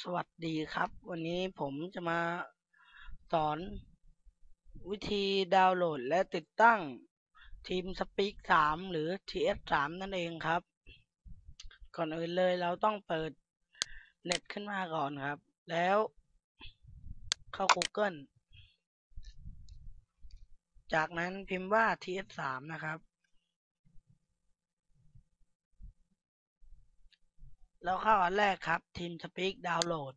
สวัสดีครับ วันนี้ผมจะมาสอนวิธีดาวน์โหลดและติดตั้งทีม Speak 3 หรือ TS 3นั่นเองครับ ก่อนอื่นเลยเราต้องเปิดเน็ตขึ้นมาก่อนครับ แล้วเข้า Google จากนั้นพิมพ์ว่า TS 3นะครับ แล้วเข้าอันแรกครับทีม Speak ดาวน์โหลด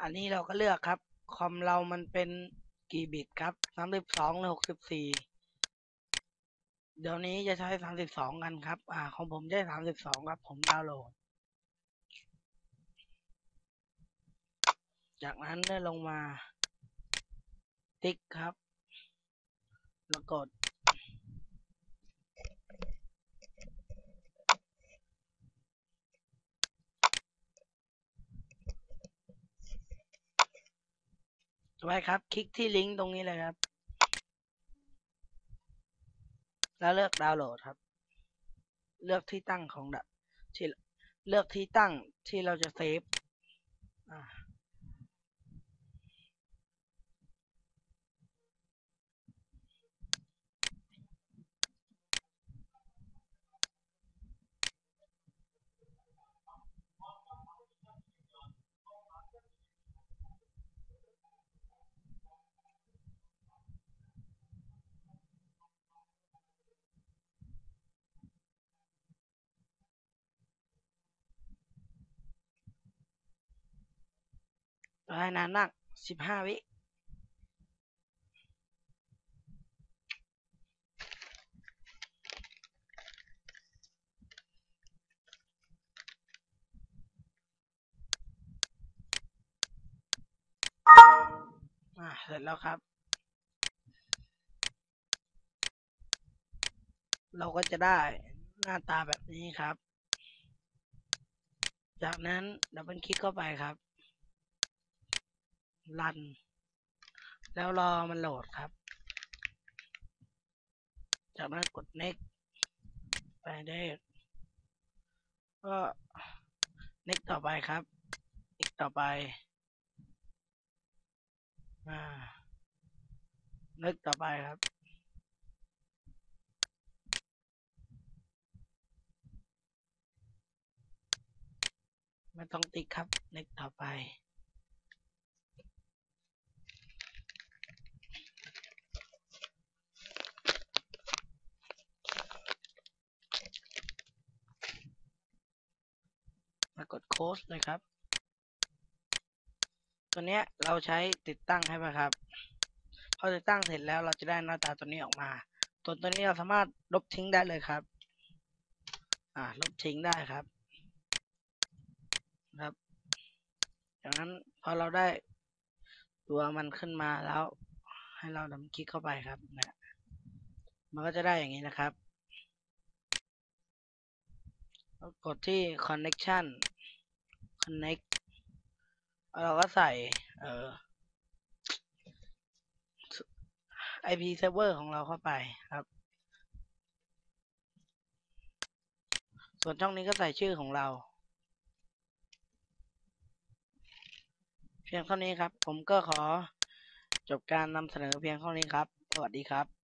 อันนี้เราก็เลือกครับ คอมเรามันเป็นกี่บิตครับสามสิบสองหรือหกสิบสี่เดี๋ยวนี้จะใช้สามสิบสองกันครับ อ่า ของผมใช้สามสิบสองครับ ผมดาวน์โหลด จากนั้นได้ลงมา ติ๊กครับ แล้วกดไว้ครับ คลิกที่ลิงก์ตรงนี้เลยครับ แล้วเลือกดาวน์โหลดครับ เลือกที่ตั้งของดับที่เลือกที่ตั้งที่เราจะเซฟอ่า ได้นานมากสิบห้าวิเสร็จแล้วครับ เราก็จะได้หน้าตาแบบนี้ครับ จากนั้นดับเบิลคลิกเข้าไปครับ รัน แล้วรอมันโหลดครับ จากนั้นกด next ไปได้ ก็ next ต่อไปครับ next ต่อไปอ่า next ต่อไปครับไม่ต้องติ๊กครับ next ต่อไปากดโค้ดเลยครับ ตัวเนี้ยเราใช้ติดตั้งให้ไหมครับ พอติดตั้งเสร็จแล้วเราจะได้หน้าตาตัวนี้ออกมา ตัวตัวนี้เราสามารถลบทิ้งได้เลยครับ อ่าลบทิ้งได้ครับครับจากนั้นพอเราได้ตัวมันขึ้นมาแล้ว ให้เราดำคลิกเข้าไปครับนะมันก็จะได้อย่างนี้นะครับ กดที่ connection connect เราก็ใส่ เออ IP server ของเราเข้าไปครับ ส่วนช่องนี้ก็ใส่ชื่อของเรา เพียงเท่านี้ครับ ผมก็ขอจบการนำเสนอเพียงเท่านี้ครับ สวัสดีครับ